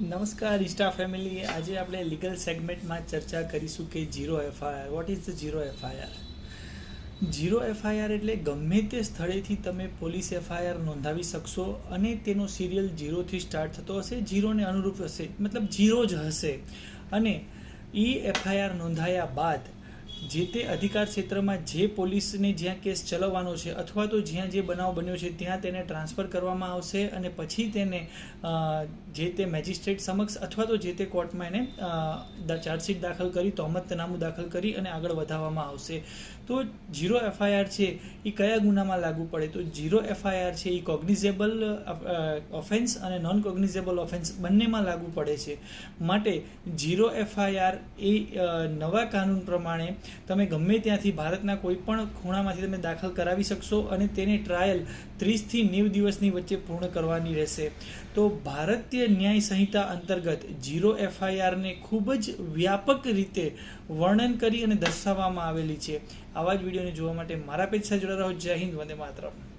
નમસ્કાર Insta family આજે આપણે લીગલ સેગમેન્ટમાં ચર્ચા કરીશું કે zero FIR what is the zero FIR zero FIR એટલે ગમે તે સ્થળેથી તમે પોલીસ એફઆઈઆર નોંધાવી શકશો અને તેનો સિરિયલ ઝીરોથી સ્ટાર્ટ થતો હશે જીરોને અનુરૂપ હશે. મતલબ ઝીરો જ હશે. અને એ એફઆઈઆર નોંધાયા બાદ જે તે અધિકાર ક્ષેત્રમાં જે પોલીસને જ્યાં કેસ ચલાવવાનો છે અથવા તો જ્યાં જે બનાવ બન્યો છે, ત્યાં તેને ટ્રાન્સફર કરવામાં આવશે અને પછી તેને જે તે મેજિસ્ટ્રેટ સમક્ષ અથવા તો જે તે કોર્ટમાં એને ચાર્જશીટ દાખલ કરી તોહમતનામું દાખલ કરી અને આગળ વધારવામાં આવશે. તો જીરો એફઆઈઆર છે એ કયા ગુનામાં લાગુ પડે? તો જીરો એફઆઈઆર છે એ કોગ્નિઝેબલ ઓફેન્સ અને નોન કોગ્નિઝેબલ ઓફેન્સ બંનેમાં લાગુ પડે છે. માટે જીરો એફઆઈઆર એ નવા કાનૂન પ્રમાણે તમે ગમે ત્યાંથી ભારતના કોઈ પણ ખૂણામાંથી તમે દાખલ કરાવી શકશો અને તેને ટ્રાયલ ત્રીસથી નેવ દિવસની વચ્ચે પૂર્ણ કરવાની રહેશે. તો ભારતીય ન્યાય સંહિતા અંતર્ગત જીરો એફઆઈઆરને ખૂબ જ વ્યાપક રીતે વર્ણન કરી અને દર્શાવવામાં આવેલી છે. આવા જ વિડીયોને જોવા માટે મારા પેજ સાથે જોડા રહો. જય હિન્દ, વંદે માતરમ.